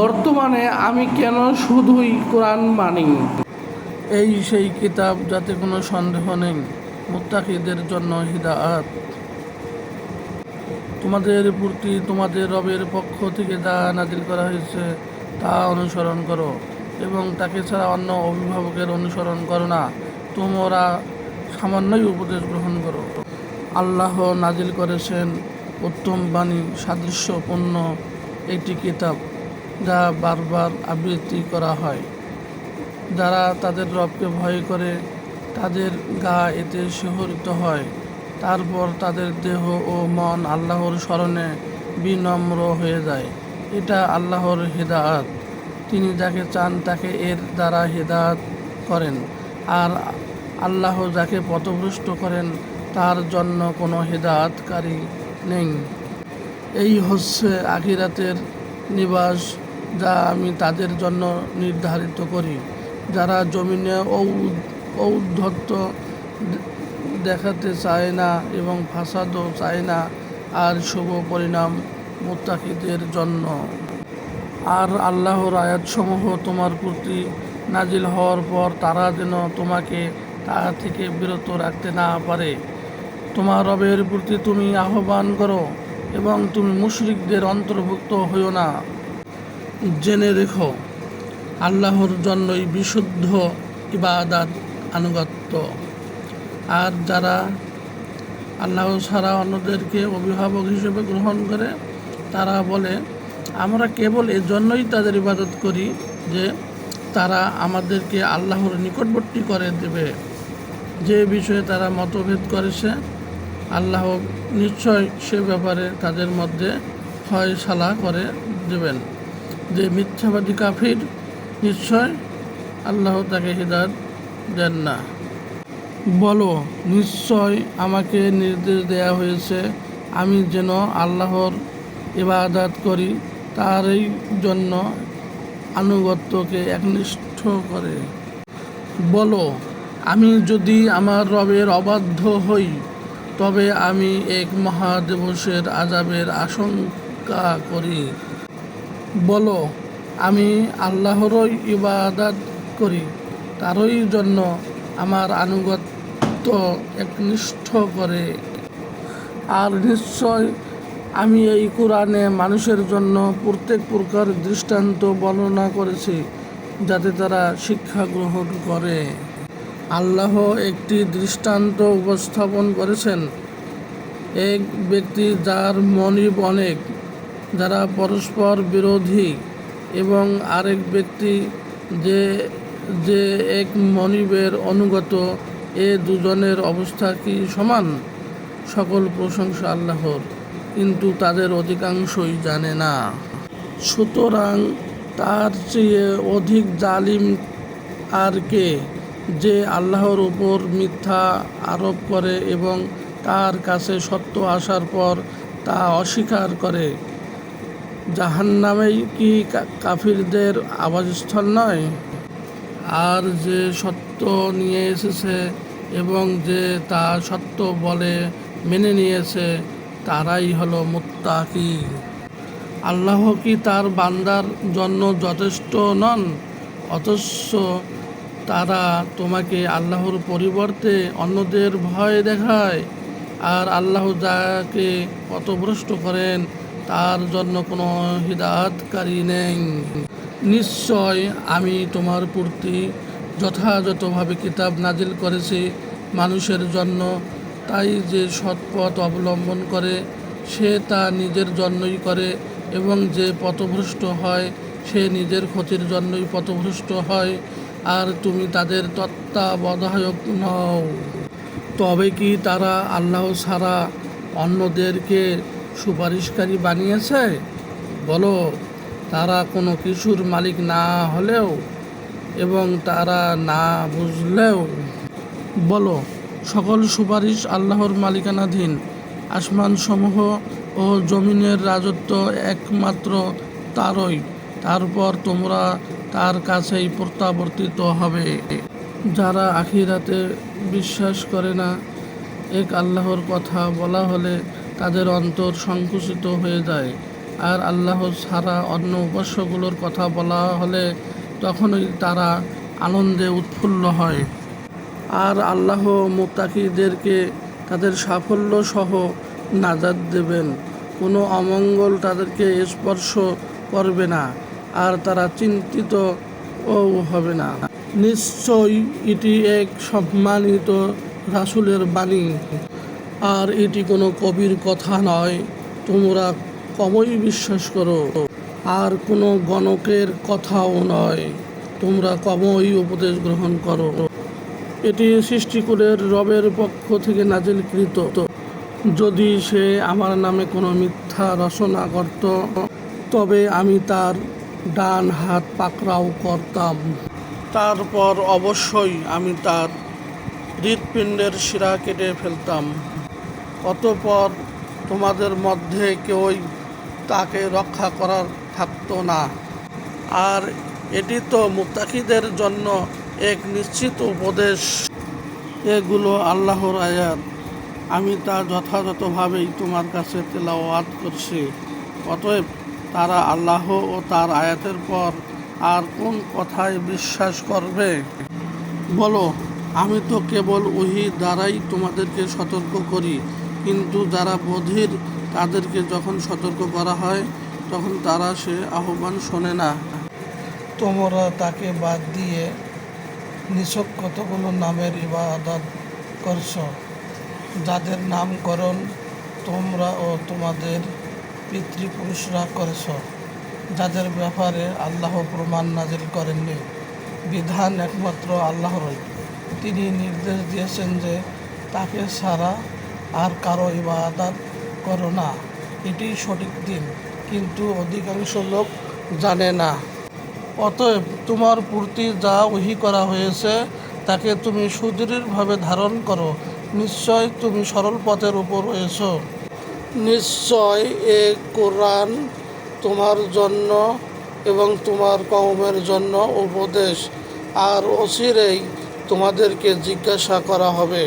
বর্তমানে আমি কেন শুধুই কোরআন মানি? এই সেই কিতাব যাতে কোনো সন্দেহ নেই, মুত্তাকিদের জন্য হিদায়াত। তোমাদের প্রতি তোমাদের রবের পক্ষ থেকে যা নাজিল করা হয়েছে, তা অনুসরণ করো এবং তাকে ছাড়া অন্য অভিভাবকের অনুসরণ করো না। তোমরা সামান্যই উপদেশ গ্রহণ করো। আল্লাহ নাজিল করেছেন উত্তম বাণী, সাদৃশ্যপূর্ণ একটি কিতাব। যা বারবার আবৃত্তি করা হয়। যারা তাদের রবকে ভয় করে, তাদের গা এতে শিহরিত হয়। তারপর তাদের দেহ ও মন আল্লাহর স্মরণে বিনম্র হয়ে যায়। এটা আল্লাহর হেদায়াত। তিনি যাকে চান তাকে এর দ্বারা হেদায়াত করেন। আর আল্লাহ যাকে পথভ্রষ্ট করেন, তার জন্য কোনো হেদায়াতকারী নেই। এই হচ্ছে আখিরাতের নিবাস যা আমি তাদের জন্য নির্ধারিত করি। যারা জমিনে ঔদ্ধত্য দেখাতে চায় না এবং ফাসাদও চায় না, আর শুভ পরিণাম মোত্তাকিদের জন্য। আর আল্লাহর আয়াতসমূহ তোমার প্রতি নাজিল হওয়ার পর তারা যেন তোমাকে তা থেকে বিরত রাখতে না পারে। তোমার রবের প্রতি তুমি আহ্বান করো এবং তুমি মুশরিকদের অন্তর্ভুক্ত হইও না। জেনে রেখো, আল্লাহর জন্যই বিশুদ্ধ ইবাদাত আনুগত্য। আর যারা আল্লাহ ছাড়া অন্যদেরকে অভিভাবক হিসেবে গ্রহণ করে, তারা বলে, আমরা কেবল এজন্যই তাদের ইবাদত করি যে তারা আমাদেরকে আল্লাহর নিকটবর্তী করে দেবে। যে বিষয়ে তারা মতভেদ করেছে, আল্লাহ নিশ্চয় সে ব্যাপারে তাদের মধ্যে ফয়সালা করে দেবেন। যে মিথ্যাবাদী কাফির নিশ্চয় আল্লাহ তাকে হৃদয় দেন না। বলো, নিশ্চয় আমাকে নির্দেশ দেয়া হয়েছে, আমি যেন আল্লাহর ইবাদাত করি, তারই জন্য আনুগত্যকে একনিষ্ঠ করে। বলো, আমি যদি আমার রবের অবাধ্য হই, তবে আমি এক মহাদিবসের আজাবের আশঙ্কা করি। বলো, আমি আল্লাহরই ইবাদাত করি, তারই জন্য আমার আনুগত্য একনিষ্ঠ করে। আর নিশ্চয় আমি এই কোরআনে মানুষের জন্য প্রত্যেক প্রকার দৃষ্টান্ত বর্ণনা করেছি, যাতে তারা শিক্ষা গ্রহণ করে। আল্লাহ একটি দৃষ্টান্ত উপস্থাপন করেছেন। এক ব্যক্তি যার মনিব অনেক যারা পরস্পর বিরোধী এবং আরেক ব্যক্তি যে যে এক মনিবের অনুগত, এ দুজনের অবস্থা কি সমান? সকল প্রশংসা আল্লাহর, কিন্তু তাদের অধিকাংশই জানে না। সুতরাং তার চেয়ে অধিক জালিম আর কে যে আল্লাহর উপর মিথ্যা আরোপ করে এবং তার কাছে সত্য আসার পর তা অস্বীকার করে? জাহান্নামেই কি কাফিরদের আবাসস্থল নয়? আর যে সত্য নিয়ে এসেছে এবং যে তা সত্য বলে মেনে নিয়েছে, তারাই হলো মুত্তাকি। আল্লাহ কি তার বান্দার জন্য যথেষ্ট নন? অথচ তারা তোমাকে আল্লাহর পরিবর্তে অন্যদের ভয় দেখায়, আর আল্লাহ যাকে পথভ্রষ্ট করেন তার জন্য কোনো হিদায়াতকারী নেই। নিশ্চয় আমি তোমার প্রতি যথাযথভাবে কিতাব নাজিল করেছি মানুষের জন্য। তাই যে সৎপথ অবলম্বন করে, সে তা নিজের জন্যই করে এবং যে পথভ্রষ্ট হয়, সে নিজের ক্ষতির জন্যই পথভ্রষ্ট হয়, আর তুমি তাদের তত্ত্বাবধায়ক নও। তবে কি তারা আল্লাহ ছাড়া অন্যদেরকে সুপারিশকারী বানিয়েছে, বলো তারা কোনো কিছুর মালিক না হলেও এবং তারা না বুঝলেও। বলো, সকল সুপারিশ আল্লাহর মালিকানাধীন। আসমানসমূহ ও জমিনের রাজত্ব একমাত্র তারই, তারপর তোমরা তার কাছেই প্রত্যাবর্তিত হবে। যারা আখিরাতে বিশ্বাস করে না, এক আল্লাহর কথা বলা হলে তাদের অন্তর সংকুচিত হয়ে যায়। আর আল্লাহ ছাড়া অন্য উপাস্যগুলোর কথা বলা হলে তখনই তারা আনন্দে উৎফুল্ল হয়। আর আল্লাহ মুত্তাকিদেরকে তাদের সাফল্য সহ নাজাদ দেবেন। কোনো অমঙ্গল তাদেরকে স্পর্শ করবে না, আর তারা চিন্তিত ও হবে না। নিশ্চয়ই এটি এক সম্মানিত রাসুলের বাণী। আর এটি কোনো কবির কথা নয়। তোমরা কমই বিশ্বাস করো। আর কোনো গণকের কথাও নয়। তোমরা কমই উপদেশ গ্রহণ করো। এটি সৃষ্টিকুলের রবের পক্ষ থেকে নাজিলকৃত। যদি সে আমার নামে কোনো মিথ্যা রচনা করত, তবে আমি তার ডান হাত পাকড়াও করতাম। তারপর অবশ্যই আমি তার হৃৎপিণ্ডের শিরা কেটে ফেলতাম। অতপর তোমাদের মধ্যে কেউই তাকে রক্ষা করার থাকতো না। আর এটি তো মুত্তাকিদের জন্য এক নিশ্চিত উপদেশ। এগুলো আল্লাহর আয়াত। আমি তা যথাযথভাবেই তোমার কাছে তেলাওয়াত করছি। অতএব তারা আল্লাহ ও তার আয়াতের পর আর কোন কথায় বিশ্বাস করবে? বলো, আমি তো কেবল ওহি দ্বারাই তোমাদেরকে সতর্ক করি। কিন্তু যারা বধির, তাদেরকে যখন সতর্ক করা হয়, তখন তারা সে আহ্বান শোনে না। তোমরা তাকে বাদ দিয়ে নিছক কতগুলো নামের ইবাদত করছ? যাদের নামকরণ তোমরা ও তোমাদের পিতৃপুরুষরা করেছ, যাদের ব্যাপারে আল্লাহ প্রমাণ নাজিল করেননি। বিধান একমাত্র আল্লাহরই। তিনি নির্দেশ দিয়েছেন যে তাকে ছাড়া আর কারও ইবাদত করো না। এটি সঠিক দিন, কিন্তু অধিকাংশ লোক জানে না। অতএব তোমার প্রতি যা ওহি করা হয়েছে, তাকে তুমি সুদৃঢ়ভাবে ধারণ করো। নিশ্চয় তুমি সরল পথের উপর রয়েছ। নিশ্চয় এ কোরআন তোমার জন্য এবং তোমার কওমের জন্য উপদেশ। আর অচিরেই তোমাদেরকে জিজ্ঞাসা করা হবে।